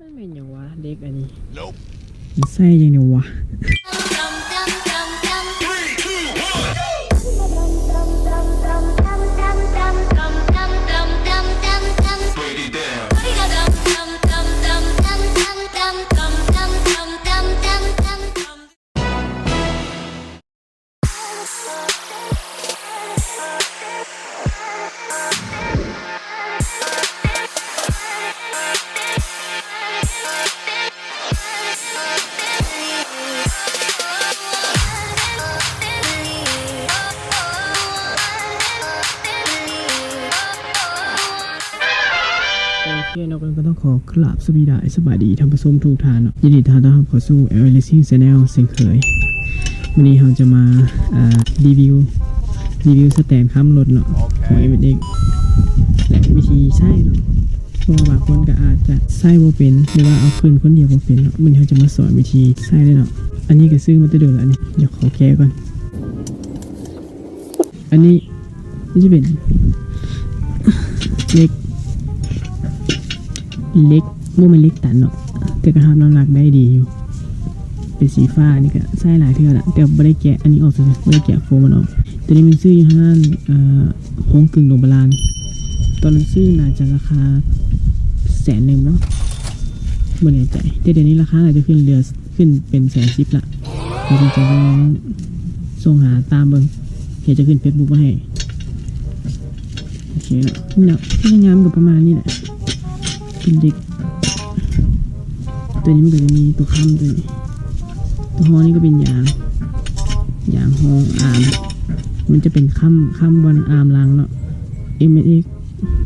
มันเป็นอย่างวะเด็กอันนี้ Nope. มันใส่ยังไงวะ Break it down. โอเคเนาะก็ต้องขอกราบสวัสดีสบายดีท่านผู้ชมทุกท่านเนาะยินดีต้อนรับเข้าสู่ e l i s i n g Channel เช่นเคยวันนี้เราจะมาอ่ารีวิวรีวิวสแตนค้ำรถเนาะของ Okay. m อ x และวิธีใช้เนาะเพราะว่าบางคนก็อาจจะใช้บ่เป็นหรือว่าเอาขึ้นคนเดียวบ่เป็นเนาะวันนี้เราจะมาสอนวิธีใช้เลยเนาะอันนี้ก็ซื้อมาแตั้งเดือนแล้วอันนี้เดี๋ยวขอแก้ก่อนอันนี้นี่จะเป็นเล็ก เล็กบ่แมันเล็กตันเนาะแต่ก็ทำน้ำหนักได้ดีอยู่ เป็นสีฟ้านี่ก็ใส่หลายเทื่อละแต่บ่ได้แกะอันนี้ออกเลยบ่ได้แกะโฟมมันออกตัวนี้มันซื้ออยู่ห้านเอ่องกึ่งโรงพยาบาลตอนนั้นซื้อน่าจะราคาแสนหนึ่งเนาะบ่แน่ใจแต่เดี๋ยวนี้ราคาอาจจะขึ้นเรือขึ้นเป็นแสนสิบละเดี๋ยวจริงๆก็ลองส่งหาตามเบิ่งเดี๋ยวจะขึ้นเฟซบุ๊กมาให้โอเคเนาะนี่เนาะที่งามกับประมาณนี้แหละ เป็นเด็ก ตัวนี้มันก็จะมีตัวค้ำตัวนี้ตัวฮอนี่ก็เป็นยาง ยางฮองอามมันจะเป็นค้ำค้ำบอลอามลังเนาะ M S X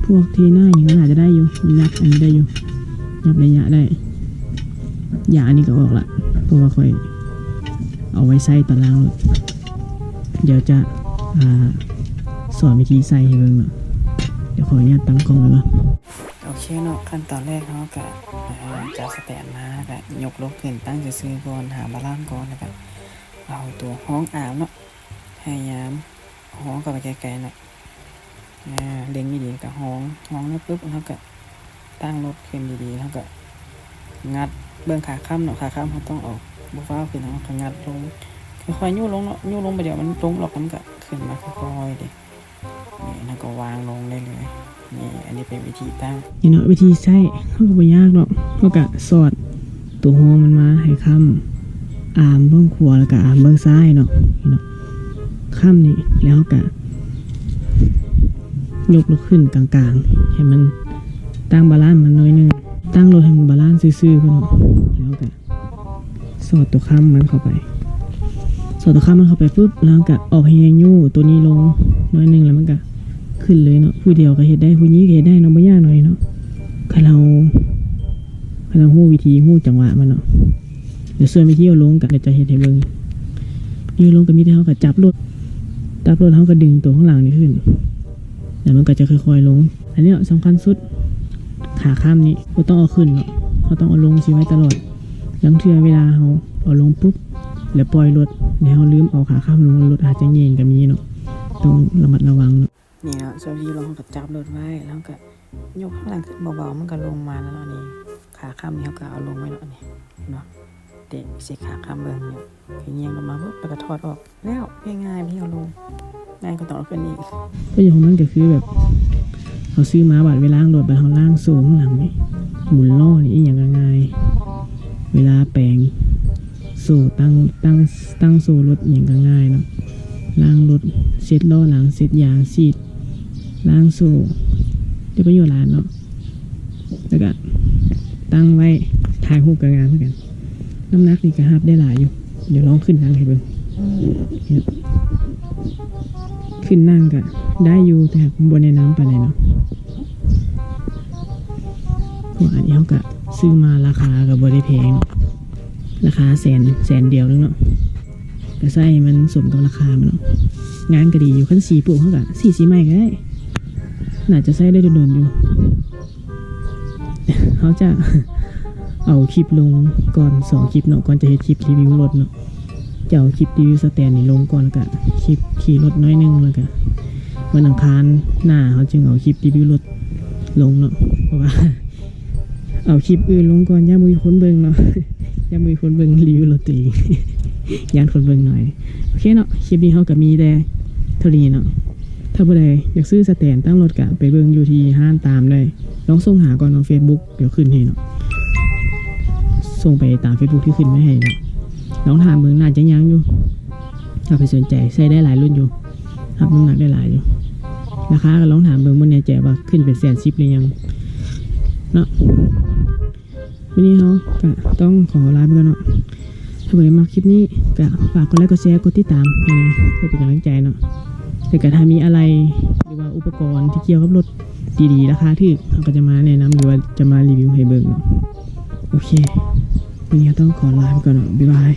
พวกเทน่าอย่างนั้นอาจจะได้อยู่ยับอันนี้ได้อยู่ยับระยะได้ยางอันนี้ก็ออกละเพราะว่าค่อยเอาไว้ใส่ตอนล่างรถเดี๋ยวจะอสอนวิธีใส่ให้เบิ่งเนาะเดี๋ยวขออนุญาตตั้งกล้องไว้ก่อนโอ เคเนาะขั้นตอนแรกเขาก็จะสแตนมาก็ยกลกขึ้นตั้งจะซื้อก่อนหาบาลานซ์ก่อนแล้วก็เอาตัวห้องอ่าวเนาะพยายามห้องก็ไปไกลๆหน่อยอ่าเล็งดีๆกับห้องห้องแล้วปุ๊บแล้วก็ตั้งรถขึ้นดีๆแล้วก็งัดเบื้องขาข้ามเนาะขาข้ามเขาต้องออกบุฟ้าวขึ้นเขาก็งัดลงค่อยๆยู่ลงเนาะยู่ลงไปเดี๋ยวมันลงหรอกมันก็ขึ้นมาค่อยๆเด็นี่แล้วก็วางลงได้เลย นี่อันนี้เป็นวิธีตั้งนี่เนาะวิธีใช้เขาก็บ่ยากหรอกเขาก็สอดตัวหัวมันมาให้ค้ำอามเบื้องขวาแล้วก็อามเบื้องซ้ายเนาะนี่เนาะค้ำนี่แล้วก็ยกลกขึ้นกลางๆ ให้มันตั้งบาลานซ์มันน้อยนึง ตั้งรถให้มันบาลานซ์ซื่อๆก็เนาะแล้วก็สอดตัวค้ำมันเข้าไปสอดตัวค้ำมันเข้าไปปุ๊บแล้วก็ออกให้แรงยู่ตัวนี้ลงน้อยนึงแล้วมันก็ ขึ้นเลยเนาะผู้เดียวก็เฮ็ดได้ผู้นี้ก็เฮ็ดได้เนาะบ่ยากหน่อยเนาะคันเราคันเราฮู้วิธีฮู้จังหวะมันเนาะเดี๋ยวส่วนวิธีเอาลงก็เดี๋ยวจะเฮ็ดให้เบิ่งนี่ลงก็มีแต่เฮาก็จับรถจับรถเฮาก็ดึงตัวข้างหลังนี่ขึ้นแล้วมันก็จะค่อยๆลง อันนี้สำคัญสุดขาข้ามนี้บ่ต้องเอาขึ้นเนาะเฮาต้องเอาลงสิไว้ตลอดลังเทื่อเวลาเฮาเอาลงปุ๊บแล้วปล่อยรถแล้วเฮาลืมเอาขาข้ามลงรถอาจจะเย็นก็มีเนาะต้องระมัดระวังเนาะ นี่เนาะช่วงที่ลงกับจับรถไว้ แล้วก็ยกข้างหลังขึ้นเบาๆมันก็ลงมาแล้วนี่ขาข้ามนี่เขาก็เอาลงไว้เนาะนี่เนาะเตะเสียขาข้ามเบิ่งเนี่ยคือเงียงลงมาปุ๊บแล้วก็ถอดออก แล้วง่ายๆไม่เอาลงง่ายก็ต้องเอาขึ้นอีกก็อย่างของมันก็คือแบบเขาซื้อมาบัดเวลาล้างรถบัดเขาล่างโซ่ข้างหลังนี่หมุนล้อนี่อย่างง่ายเวลาแปลงโซ่ตั้งตั้งตั้งโซ่รถอย่างง่ายเนาะล้างรถเซ็ตล้อหลังเซ็ตยางซีด ล้างสูเดี๋ยวไปอยู่ร้านเนาะแล้วก็ตั้งไว้ถ่ายรูปกับงานเหมือนกัน น้ำหนักนี่ก็ฮับได้หลายอยู่ เดี๋ยวลองขึ้นนั่งให้เบิ่งขึ้นนั่งก็ได้อยู่แต่บนในน้ำไปานเนาะพวกอันนี้เขาก็ซื้อมาราคากับบริแพงเนาะราคาแสนแสนเดียวนึงเนาะก็ใส่ให้มันสมกับราคามันเนาะงานก็ดีอยู่ขั้นสีปลูกเขากะสีสีใหม่ก็ได้ น่าจะใช้ได้โดนๆอยู่ เขาจะเอาคลิปลงก่อนสองคลิปเนาะก่อนจะเฮ็ดคลิปรีวิวรถเนาะจะเอาคลิปรีวิวสแตนนี่ลงก่อนแล้วก็คลิปขี่รถน้อยนึงแล้วก็วันอังคารหน้าเขาจึงเอาคลิปรีวิวรถลงเนาะเพราะว่า เอาคลิปอื่นลงก่อนย่ามุยคนเบิ่งเนาะย่ามุยคนเบิ่งรีวิวรถตัวเองย่านคนเบิ่งหน่อยโอเคเนาะคลิปนี้เขาก็มีแต่เท่านี้เนาะ ถ้าผู้ใดอยากซื้อสแตนตั้งรถกะไปเบิ่งอยู่ที่ห้านตามได้ลองส่งหาก่อนเนาะ Facebook เดี๋ยวขึ้นให้เนาะส่งไปตาม Facebook ที่ขึ้นไม่ให้เนาะลองถามเบิ่งน่าจะยังอยู่ ถ้าไปสนใจใส่ได้หลายรุ่นอยู่รับน้ำหนักได้หลายอยู่ราคาก็ลองถามเบิ่งบนแน่ใจว่าขึ้นเป็นแสนซิปหรือยังเนาะวันนี้เขาก็ต้องขอลาไปก่อนเนาะถ้าเกิดมาคลิปนี้ก็ฝากกดไลค์กดแชร์กดติดตามให้เพื่อเป็นกำลังใจเนาะ แต่ก็ถ้ามีอะไรหรือว่าอุปกรณ์ที่เกี่ยวกับรถดีๆราคาที่เขาก็จะมาแนะนำหรือว่าจะมารีวิวให้เบิ่งเนาะโอเควันนี้ต้องขอลาไปก่อนเนาะบ๊ายบาย